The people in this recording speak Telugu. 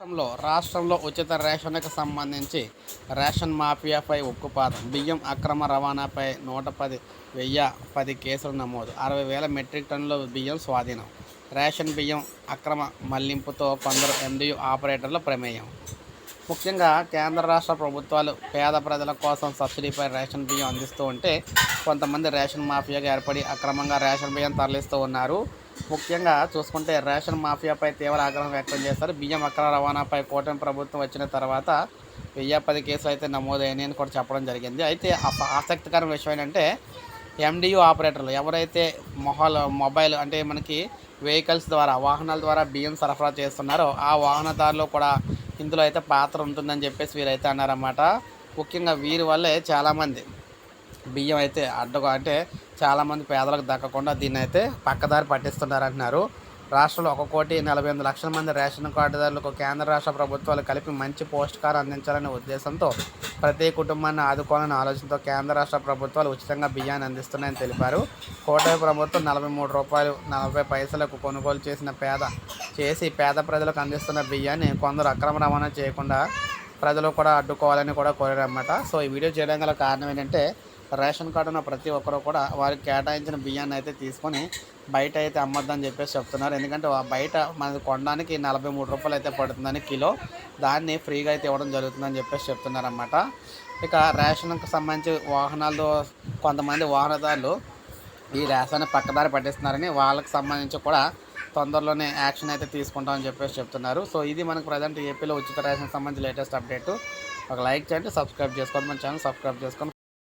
రాష్ట్రంలో రాష్ట్రంలో ఉచిత రేషన్కు సంబంధించి రేషన్ మాఫియాపై ఉక్కుపాదం. బియ్యం అక్రమ రవాణాపై నూట పది వెయ్యి పది కేసులు నమోదు. అరవై వేల మెట్రిక్ టన్నుల బియ్యం స్వాధీనం. రేషన్ బియ్యం అక్రమ మళ్ళింపుతో కొందరు ఎండియు ఆపరేటర్ల ప్రమేయం. ముఖ్యంగా కేంద్ర రాష్ట్ర ప్రభుత్వాలు పేద ప్రజల కోసం సబ్సిడీపై రేషన్ బియ్యం అందిస్తూ ఉంటే కొంతమంది రేషన్ మాఫియాగా ఏర్పడి అక్రమంగా రేషన్ బియ్యం తరలిస్తూ ఉన్నారు. ముఖ్యంగా చూసుకుంటే రేషన్ మాఫియాపై తీవ్ర ఆగ్రహం వ్యక్తం చేస్తారు బియ్యం అక్రమ రవాణాపై కూటమి ప్రభుత్వం వచ్చిన తర్వాత వెయ్యి పది కేసులు అయితే నమోదైనవి అని కూడా చెప్పడం జరిగింది. అయితే ఆసక్తికర ఆసక్తికరమైన విషయం ఏంటంటే ఎండియు ఆపరేటర్లు ఎవరైతే మొహల్ మొబైల్ అంటే మనకి వెహికల్స్ ద్వారా వాహనాల ద్వారా బియ్యం సరఫరా చేస్తున్నారో ఆ వాహనదారులు కూడా ఇందులో అయితే పాత్ర ఉంటుందని చెప్పేసి వీరైతే అన్నారన్నమాట. ముఖ్యంగా వీరి వల్లే చాలామంది బియ్యం అయితే అడ్డగా అంటే చాలామంది పేదలకు దక్కకుండా దీన్ని అయితే పక్కదారి పట్టిస్తున్నారంటున్నారు. రాష్ట్రంలో ఒక కోటి నలభై ఎనిమిది లక్షల మంది రేషన్ కార్డుదారులకు కేంద్ర రాష్ట్ర ప్రభుత్వాలు కలిపి మంచి పోషకాలు అందించాలనే ఉద్దేశంతో ప్రతి కుటుంబాన్ని ఆదుకోవాలనే ఆలోచనతో కేంద్ర రాష్ట్ర ప్రభుత్వాలు ఉచితంగా బియ్యాన్ని అందిస్తున్నాయని తెలిపారు. కోటమి ప్రభుత్వం నలభై మూడు రూపాయలు నలభై పైసలకు కొనుగోలు చేసిన పేద చేసి పేద ప్రజలకు అందిస్తున్న బియ్యాన్ని కొందరు అక్రమ రవాణా చేయకుండా ప్రజలు కూడా అడ్డుకోవాలని కూడా కోరారన్నమాట. సో ఈ వీడియో చేయడం గల కారణం ఏంటంటే రేషన్ కార్డు ఉన్న ప్రతి ఒక్కరు కూడా వారికి కేటాయించిన బియ్యాన్ని అయితే తీసుకొని బయట అయితే అమ్మొద్దని చెప్పేసి చెప్తున్నారు. ఎందుకంటే బయట మనది కొనడానికి నలభై మూడు రూపాయలు అయితే పడుతుందని కిలో దాన్ని ఫ్రీగా అయితే ఇవ్వడం జరుగుతుందని చెప్పేసి చెప్తున్నారన్నమాట. ఇక రేషన్కి సంబంధించి వాహనాలు కొంతమంది వాహనదారులు ఈ రేషన్ పక్కదారి పట్టిస్తున్నారని వాళ్ళకి సంబంధించి కూడా తొందరలోనే యాక్షన్ అయితే తీసుకుంటామని చెప్పేసి చెప్తున్నారు. సో ఇది మనకు ప్రజెంట్ ఏపీలో ఉచిత రేషన్ సంబంధించి లేటెస్ట్ అప్డేట్. ఒక లైక్ చేయండి సబ్స్క్రైబ్ చేసుకోండి మన ఛానల్ సబ్స్క్రైబ్ చేసుకొని